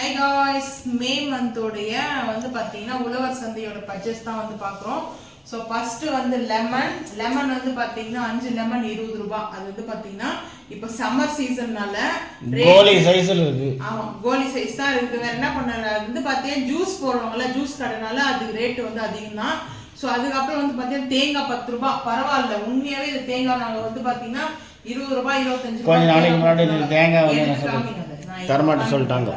High guys மே மந்தோடைய வந்து பார்த்தீங்கன்னா உழவர் சந்தையோட பட்ஜெட் தான் வந்து பார்க்குறோம். ஸோ ஃபர்ஸ்ட் வந்து லெமன் லெமன் வந்து பார்த்தீங்கன்னா அஞ்சு லெமன் இருபது ரூபாய். அது வந்து பார்த்தீங்கன்னா இப்போ சம்மர் சீசன்னால கோலி சைஸ்ல இருக்கு. ஆமா கோலி சைஸ் தான் இருக்குது வேற என்ன பண்ண அது வந்து பார்த்தீங்கன்னா ஜூஸ் போடுவாங்கல்ல ஜூஸ் கடைனால அதுக்கு ரேட்டு வந்து அதிகம் தான் ஸோ அதுக்கப்புறம் வந்து பார்த்தீங்கன்னா தேங்காய் பத்து ரூபாய். பரவாயில்ல உண்மையாவே இது தேங்காய் நாங்கள் வந்து பார்த்தீங்கன்னா இருபது ரூபாய் இருபத்தஞ்சு கொஞ்ச ரூபாய் நாளைக்கு முன்னாடி தேங்காய் இந்த தேங்காய் வந்து காமிக்கிறேன். சொல்லிட்டாங்க.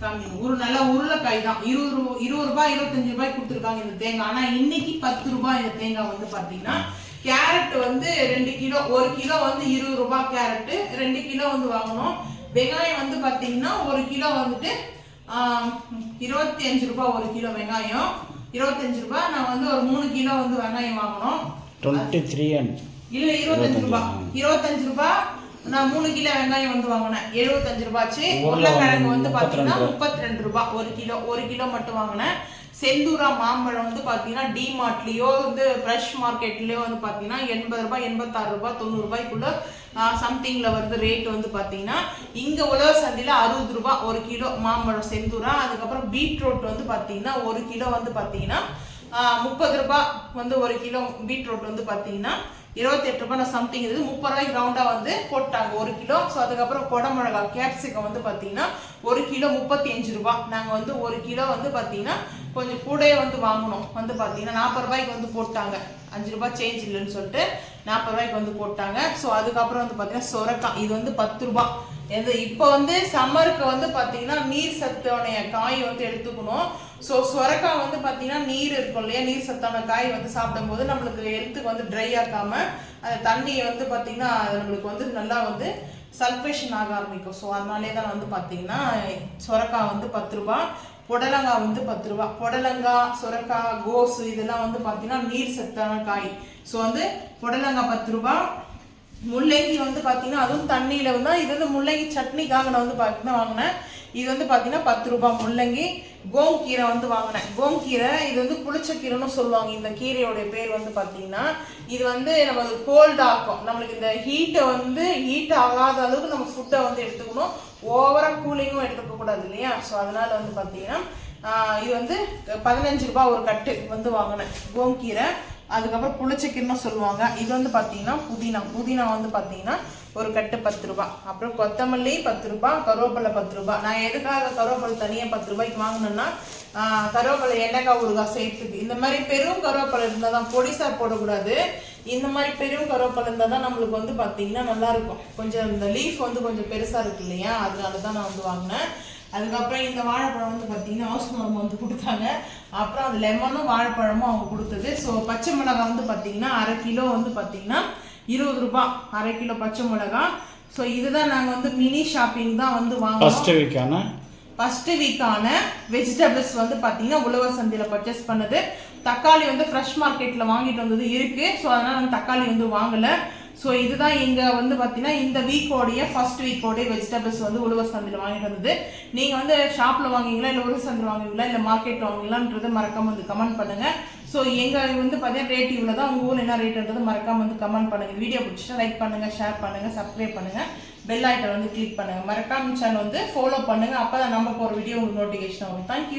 காமிங்க. ஒரு நல்ல உருளைக்காய் தான். இருபது ரூபா இருபது ரூபாய் இருபத்தஞ்சு ரூபாய் கொடுத்துருக்காங்க இந்த தேங்காய். ஆனா இன்னைக்கு பத்து ரூபாய் இந்த தேங்காய் வந்து பாத்தீங்கன்னா கேரட் வந்து ரெண்டு கிலோ ஒரு கிலோ வந்து இருபது ரூபாய் கேரட் ரெண்டு கிலோ வந்து வாங்கணும். வெங்காயம் வந்து பாத்தீங்கன்னா ஒரு கிலோ வந்துட்டு இருபத்தி அஞ்சு ரூபாய் ஒரு கிலோ வெங்காயம். இருபத்தஞ்சு ரூபாய் நான் வந்து ஒரு மூணு கிலோ வந்து வெங்காயம் வாங்கணும். டுவெண்ட்டி த்ரீ அண்ட் இல்ல இருபத்தஞ்சு. ரூபாய். இருபத்தஞ்சு ரூபாய் நான் மூணு கிலோ வெங்காயம் வந்து வாங்கினேன். எழுபத்தஞ்சு ரூபாய்ச்சு. உருளைக்கிழங்கு வந்து பாத்தீங்கன்னா முப்பத்தி ரெண்டு ரூபாய் ஒரு கிலோ ஒரு கிலோ மட்டும் வாங்கினேன். செந்தூரா மாம்பழம் வந்து பாத்தீங்கன்னா டிமார்ட்லயோ வந்து ஃப்ரெஷ் மார்க்கெட்லயோ வந்து பாத்தீங்கன்னா எண்பது ரூபாய் எண்பத்தாறு ரூபாய் தொண்ணூறு ரூபாய்க்குள்ள சம்திங்ல வருது ரேட் வந்து பாத்தீங்கன்னா இங்க உழவர் சந்தையில அறுபது ரூபாய் ஒரு கிலோ மாம்பழம் செந்தூரா அதுக்கப்புறம் பீட்ரூட் வந்து பாத்தீங்கன்னா ஒரு கிலோ வந்து பாத்தீங்கன்னா முப்பது ரூபாய் வந்து ஒரு கிலோ பீட்ரூட் வந்து பாத்தீங்கன்னா இருபத்தெட்டு ரூபாய் நான் சம்திங் இருக்குது முப்பது ரூபாய்க்கு ரவுண்டாக வந்து போட்டாங்க. ஒரு கிலோ. ஸோ அதுக்கப்புறம் குடமிளகா கேப்சிகம் வந்து பார்த்தீங்கன்னா ஒரு கிலோ முப்பத்தி அஞ்சு ரூபா நாங்கள் வந்து ஒரு கிலோ வந்து பார்த்தீங்கன்னா கொஞ்சம் கூடயே வந்து வாங்கினோம் வந்து பார்த்தீங்கன்னா நாற்பது ரூபாய்க்கு வந்து போட்டாங்க. அஞ்சு ரூபாய் சேஞ்ச் இல்லைன்னு சொல்லிட்டு நாற்பது ரூபாய்க்கு வந்து போட்டாங்க. ஸோ அதுக்கப்புறம் வந்து பார்த்தீங்கன்னா சொரக்காய். இது வந்து பத்து ரூபாய். எது இப்போ வந்து சம்மருக்கு வந்து பார்த்தீங்கன்னா நீர் சத்துடைய காய் வந்து எடுத்துக்கணும். ஸோ சுரக்காய் வந்து பார்த்தீங்கன்னா நீர் இருக்கும் இல்லையா? நீர் சத்தான காய் வந்து சாப்பிடும்போது நம்மளுக்கு ஹெல்த்துக்கு வந்து ட்ரை ஆக்காம அந்த தண்ணியை வந்து பார்த்தீங்கன்னா நம்மளுக்கு வந்து நல்லா வந்து சல்ஃபேஷன் ஆக ஆரம்பிக்கும். ஸோ அதனாலே தான் வந்து பார்த்தீங்கன்னா சொரக்காய் வந்து பத்து ரூபா புடலங்காய் வந்து பத்து ரூபா. புடலங்காய் சொரக்காய் கோஸு இதெல்லாம் வந்து பார்த்தீங்கன்னா நீர் சத்தான காய். ஸோ வந்து புடலங்காய் பத்து ரூபா முள்ளங்கி வந்து பார்த்தீங்கன்னா அதுவும் தண்ணியில் வந்து இது வந்து முள்ளங்கி சட்னிக்காக நான் வந்து பார்த்தீங்கன்னா வாங்கினேன். இது வந்து பார்த்தீங்கன்னா பத்து ரூபாய் முள்ளங்கி. கோங்கீரை வந்து வாங்கினேன். கோங்கீரை இது வந்து புளிச்ச கீரைன்னு சொல்லுவாங்க. இந்த கீரையோடைய பேர் வந்து பார்த்தீங்கன்னா இது வந்து நம்ம கோல்ட் ஆக்கும். நம்மளுக்கு இந்த ஹீட்டை வந்து ஹீட் ஆகாத அளவுக்கு நம்ம ஃபுட்டை வந்து எடுத்துக்கணும். ஓவராக கூலிங்கும் எடுத்துக்க கூடாது இல்லையா? ஸோ அதனால வந்து பார்த்தீங்கன்னா இது வந்து பதினஞ்சு ரூபாய் ஒரு கட்டு வந்து வாங்கினேன். கோங்கீரை அதுக்கப்புறம் புளிச்சக்கீரைன்னு சொல்லுவாங்க. இது வந்து பார்த்தீங்கன்னா புதினா. புதினா வந்து பார்த்தீங்கன்னா ஒரு கட்டு பத்து ரூபாய் அப்புறம் கொத்தமல்லி பத்து ரூபாய் கருவேப்பிலை பத்து ரூபாய் நான் எதுக்காக கருவேப்பிலை தனியாக பத்து ரூபாய்க்கு வாங்கினேன்னா கருவேப்பிலை எண்ணெய்க்காய் ஊறுகாய் சேர்த்துக்கு இந்த மாதிரி பெரும் கருவேப்பிலை இருந்தால் தான் பொடிசா போடக்கூடாது. இந்த மாதிரி பெரும் கருவேப்பிலை இருந்தால் தான் நம்மளுக்கு வந்து பார்த்தீங்கன்னா நல்லாயிருக்கும் கொஞ்சம் இந்த லீஃப் வந்து கொஞ்சம் பெருசாக இருக்கு இல்லையா? அதனால தான் நான் வந்து வாங்கினேன். அதுக்கப்புறம் இந்த வாழைப்பழம் வந்து பார்த்தீங்கன்னா ஹவுஸ் மரம் வந்து கொடுத்தாங்க. அப்புறம் அந்த லெமனும் வாழைப்பழமும் அவங்க கொடுத்தது. ஸோ பச்சை மிளகாய் வந்து பார்த்தீங்கன்னா அரை கிலோ வந்து பார்த்தீங்கன்னா இருபது ரூபாய். அரை கிலோ பச்சை மிளகாய். ஸோ இதுதான் நாங்கள் வந்து மினி ஷாப்பிங் தான் வந்து வாங்கினோம் ஃபர்ஸ்ட் வீக்கான ஃபர்ஸ்ட் வீக்கான வெஜிடபிள்ஸ் வந்து பார்த்தீங்கன்னா உழவர் சந்தையில் பர்ச்சேஸ் பண்ணது. தக்காளி வந்து ஃப்ரெஷ் மார்க்கெட்டில் வாங்கிட்டு வந்தது இருக்கு. ஸோ அதனால் நான் தக்காளி வந்து வாங்கலை. ஸோ இதுதான் இங்கே வந்து பார்த்தீங்கன்னா இந்த வீக்கோடைய ஃபர்ஸ்ட் வீக்கோடைய வெஜிடபிள்ஸ் வந்து உழவர் சந்தையில் வாங்கிட்டு வந்தது. நீங்கள் வந்து ஷாப்பில் வாங்குவீங்களா இல்லை உழவர் சந்தையில் வாங்குவீங்களா இல்லை மார்க்கெட்டில் வாங்குவீங்களான்றது மறக்காம வந்து கமெண்ட் பண்ணுங்கள் ஸோ எங்கள் வந்து பார்த்தீங்கன்னா ரேட் இவ்வளோ தான் உங்கள் ஊரில் என்ன ரேட்ன்றது மறக்காம வந்து கமெண்ட் பண்ணுங்கள் வீடியோ பிடிச்சிட்டா லைக் பண்ணுங்கள் ஷேர் பண்ணுங்கள் சப்ஸ்கிரைப் பண்ணுங்கள் பெல் ஐட்டன் வந்து கிளிக் பண்ணுங்கள் மறக்காம சேனல் வந்து ஃபாலோ பண்ணுங்கள் அப்போ தான் நம்ம போகிற வீடியோ உங்களுக்கு நோட்டிஃபிகேஷன் வரும். தேங்க்யூ